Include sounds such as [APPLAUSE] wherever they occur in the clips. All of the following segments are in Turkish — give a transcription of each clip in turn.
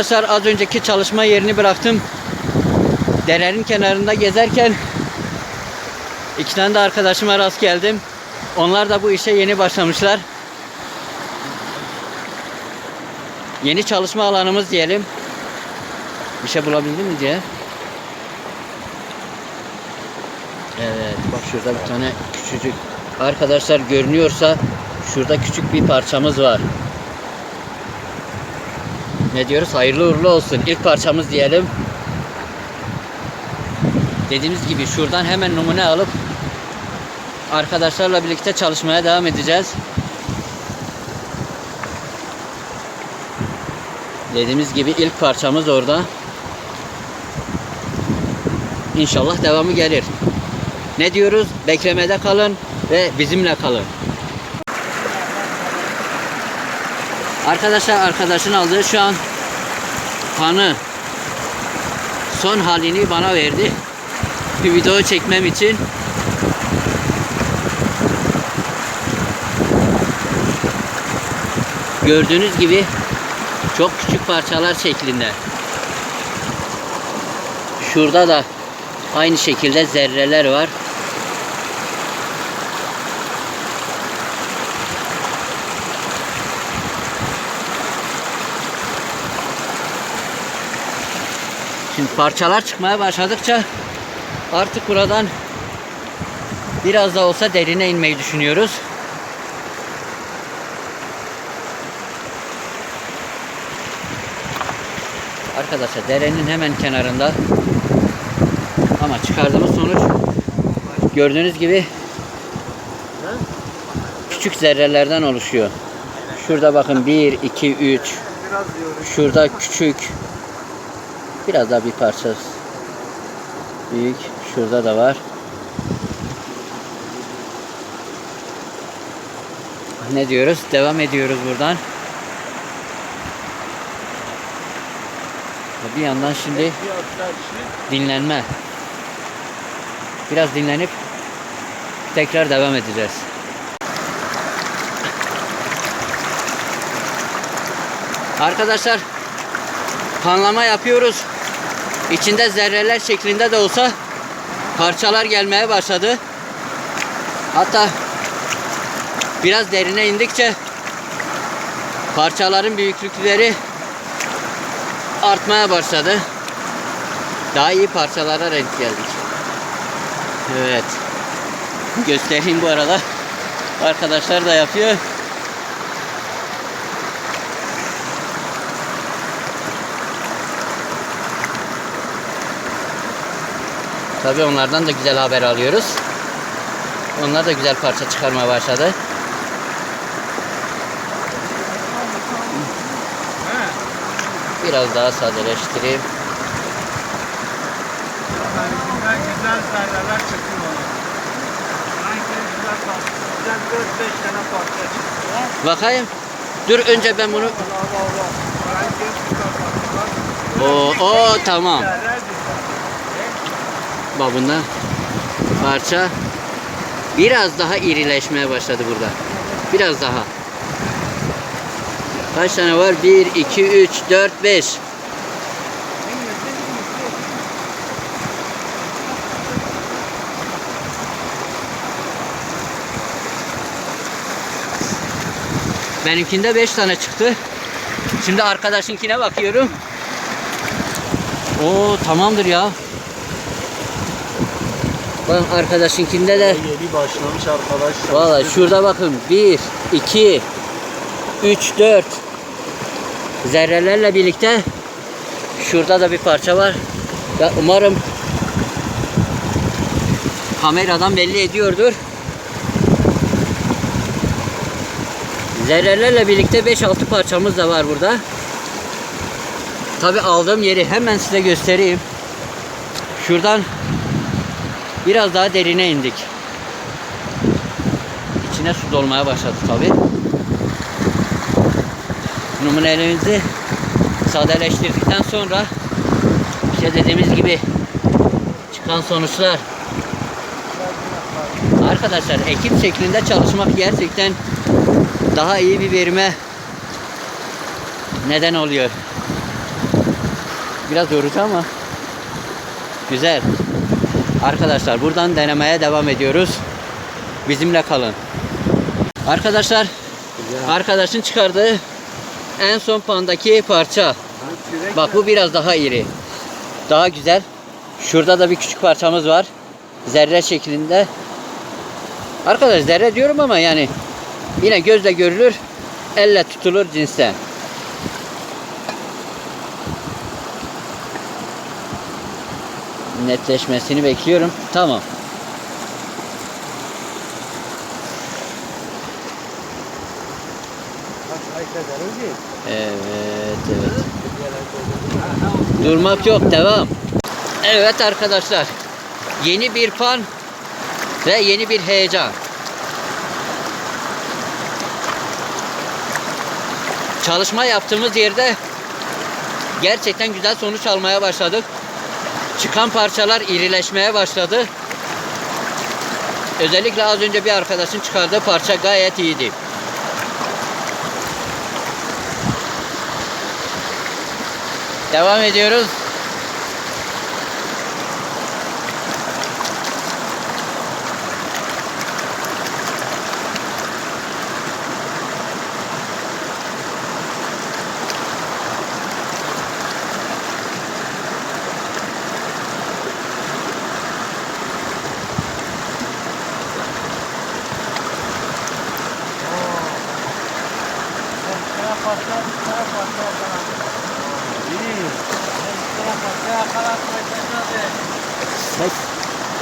Arkadaşlar az önceki çalışma yerini bıraktım. Derenin kenarında gezerken iki tane de arkadaşıma rast geldim. Onlar da bu işe yeni başlamışlar. Yeni çalışma alanımız diyelim. Bir şey bulabildin mi diye. Evet bak şurada bir tane küçücük arkadaşlar görünüyorsa şurada küçük bir parçamız var. Ne diyoruz? Hayırlı uğurlu olsun. İlk parçamız diyelim. Dediğimiz gibi şuradan hemen numune alıp arkadaşlarla birlikte çalışmaya devam edeceğiz. Dediğimiz gibi ilk parçamız orada. İnşallah devamı gelir. Ne diyoruz? Beklemede kalın ve bizimle kalın. Arkadaşlar arkadaşın aldığı şu an kanı son halini bana verdi. Bir video çekmem için. Gördüğünüz gibi çok küçük parçalar şeklinde. Şurada da aynı şekilde zerreler var. Şimdi parçalar çıkmaya başladıkça artık buradan biraz da olsa derine inmeyi düşünüyoruz. Arkadaşlar derenin hemen kenarında ama çıkardığımız sonuç gördüğünüz gibi küçük zerrelerden oluşuyor. Şurada bakın 1, 2, 3 Şurada küçük Biraz daha bir parça büyük. Şurada da var. Ne diyoruz? Devam ediyoruz buradan. Bir yandan şimdi dinlenme. Biraz dinlenip tekrar devam edeceğiz. Arkadaşlar panlama yapıyoruz. İçinde zerreler şeklinde de olsa parçalar gelmeye başladı. Hatta biraz derine indikçe parçaların büyüklükleri artmaya başladı. Daha iyi parçalara renk geldik. Evet. Göstereyim bu arada. Arkadaşlar da yapıyor. Tabii onlardan da güzel haber alıyoruz. Onlar da güzel parça çıkarmaya başladı. Biraz daha sadeleştireyim. Güzel güzel zerreler çıkıyor. Sanki güzel parça. Güzel 4-5 tane parça çıkıyor. Bakayım. Dur önce ben bunu... Allah Allah. Oo, oo tamam. Babında parça biraz daha irileşmeye başladı burada. Biraz daha. Kaç tane var? 1, 2, 3, 4, 5. Benimkinde 5 tane çıktı. Şimdi arkadaşınkine bakıyorum. Oo tamamdır ya. Bak arkadaşınkinde de Yeni başlamış arkadaşlar. Valla şurada bakın 1, 2, 3, 4 zerrelerle birlikte şurada da bir parça var. Ya umarım kameradan belli ediyordur. Zerrelerle birlikte 5-6 parçamız da var burada. Tabi aldığım yeri hemen size göstereyim. Şuradan biraz daha derine indik. İçine su dolmaya başladı tabi. Numunelerimizi sadeleştirdikten sonra işte dediğimiz gibi çıkan sonuçlar Arkadaşlar ekip şeklinde çalışmak gerçekten daha iyi bir verime neden oluyor. biraz yorucu ama güzel. Arkadaşlar buradan denemeye devam ediyoruz. Bizimle kalın. Arkadaşlar arkadaşın çıkardığı en son pandaki parça. Bak bu biraz daha iri. Daha güzel. Şurada da bir küçük parçamız var. Zerre şeklinde. Arkadaş zerre diyorum ama yani yine gözle görülür, elle tutulur cinsten. Netleşmesini bekliyorum. Tamam. Evet, evet. Durmak yok, devam. Evet arkadaşlar. Yeni bir pan ve yeni bir heyecan. Çalışma yaptığımız yerde gerçekten güzel sonuç almaya başladık. Çıkan parçalar irileşmeye başladı. Özellikle az önce bir arkadaşın çıkardığı parça gayet iyiydi. Devam ediyoruz.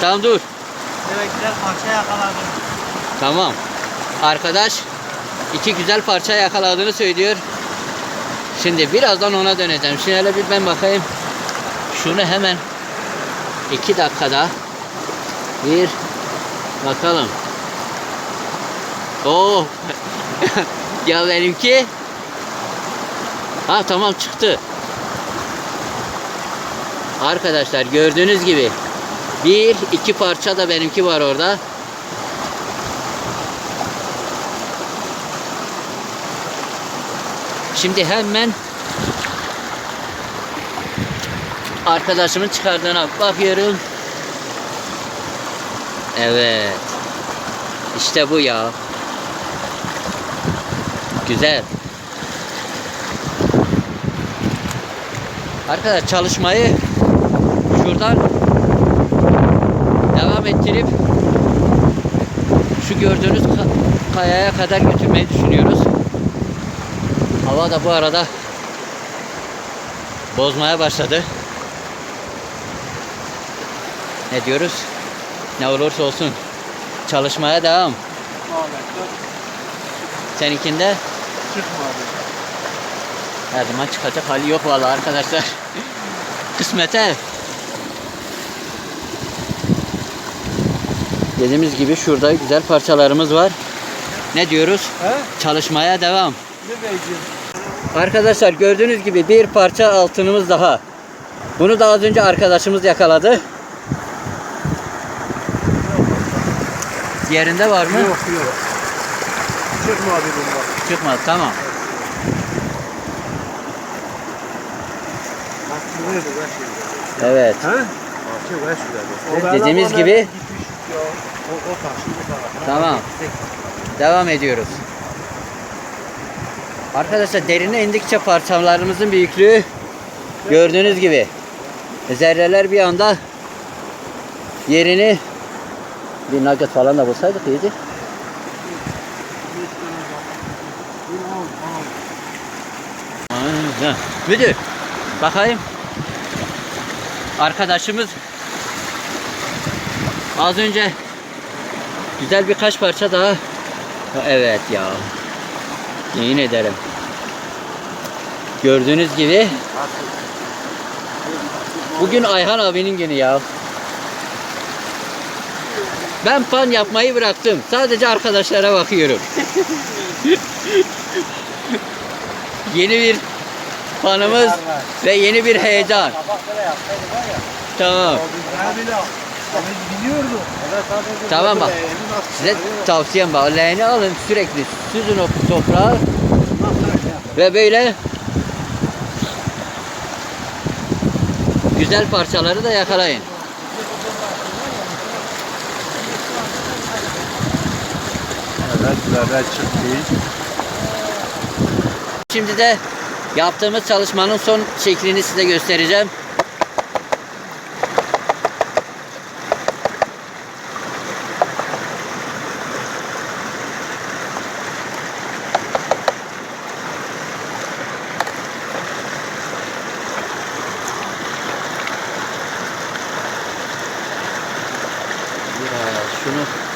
Tamam dur. Evet güzel parça yakaladın. Tamam. Arkadaş iki güzel parça yakaladığını söylüyor. Şimdi birazdan ona döneceğim. Şimdi hele bir ben bakayım. Şunu hemen iki dakikada bir bakalım. Oo. [LAUGHS] ya benimki Ha tamam çıktı. Arkadaşlar gördüğünüz gibi bir iki parça da benimki var orada. Şimdi hemen arkadaşımın çıkardığına bakıyorum. Evet. İşte bu ya. Güzel. Arkadaşlar çalışmayı şuradan devam ettirip şu gördüğünüz ka- kayaya kadar götürmeyi düşünüyoruz. Hava da bu arada bozmaya başladı. Ne diyoruz? Ne olursa olsun çalışmaya devam. Seninkinde çıkmadı. her zaman çıkacak hali yok vallahi arkadaşlar. Kısmete. Dediğimiz gibi şurada güzel parçalarımız var. Ne diyoruz? He? Çalışmaya devam. Arkadaşlar gördüğünüz gibi bir parça altınımız daha. Bunu da az önce arkadaşımız yakaladı. Yerinde var mı? Yok yok. Çıkmadı bunlar. Çıkmadı tamam. Evet. Şuraya. Dediğimiz gibi- O, o taşı bu tarafa. Tamam. Devam ediyoruz. Arkadaşlar derine indikçe parçalarımızın büyüklüğü gördüğünüz gibi zerreler bir anda yerini bir nugget falan da bulsaydık iyiydi. Müdür bakayım. Arkadaşımız az önce güzel birkaç parça daha. Ha, Evet ya. Yemin ederim. Gördüğünüz gibi bugün Ayhan abinin günü ya. Ben pan yapmayı bıraktım. Sadece arkadaşlara bakıyorum. [LAUGHS] yeni bir panımız ve yeni bir heyecan. Tamam. Tamam bak. Size tavsiyem bak. Leğeni alın sürekli süzün o toprağı ve böyle güzel parçaları da yakalayın. Evet, böyle çıktı. Şimdi de yaptığımız çalışmanın son şeklini size göstereceğim. Biraz şunu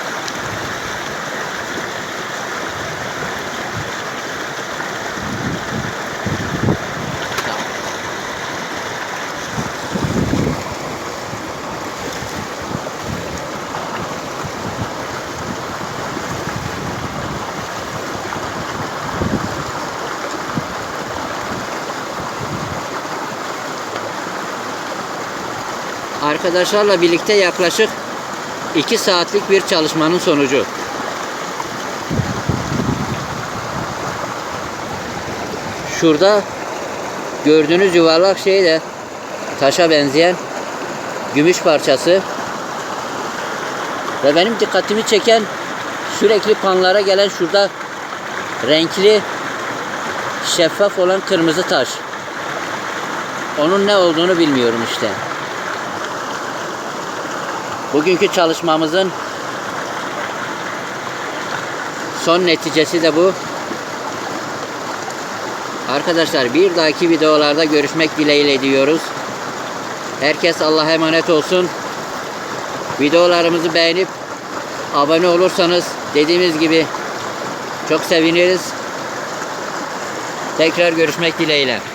arkadaşlarla birlikte yaklaşık 2 saatlik bir çalışmanın sonucu. Şurada gördüğünüz yuvarlak şey de taşa benzeyen gümüş parçası. Ve benim dikkatimi çeken sürekli panlara gelen şurada renkli şeffaf olan kırmızı taş. Onun ne olduğunu bilmiyorum işte. Bugünkü çalışmamızın son neticesi de bu. Arkadaşlar bir dahaki videolarda görüşmek dileğiyle diyoruz. Herkes Allah'a emanet olsun. Videolarımızı beğenip abone olursanız dediğimiz gibi çok seviniriz. Tekrar görüşmek dileğiyle.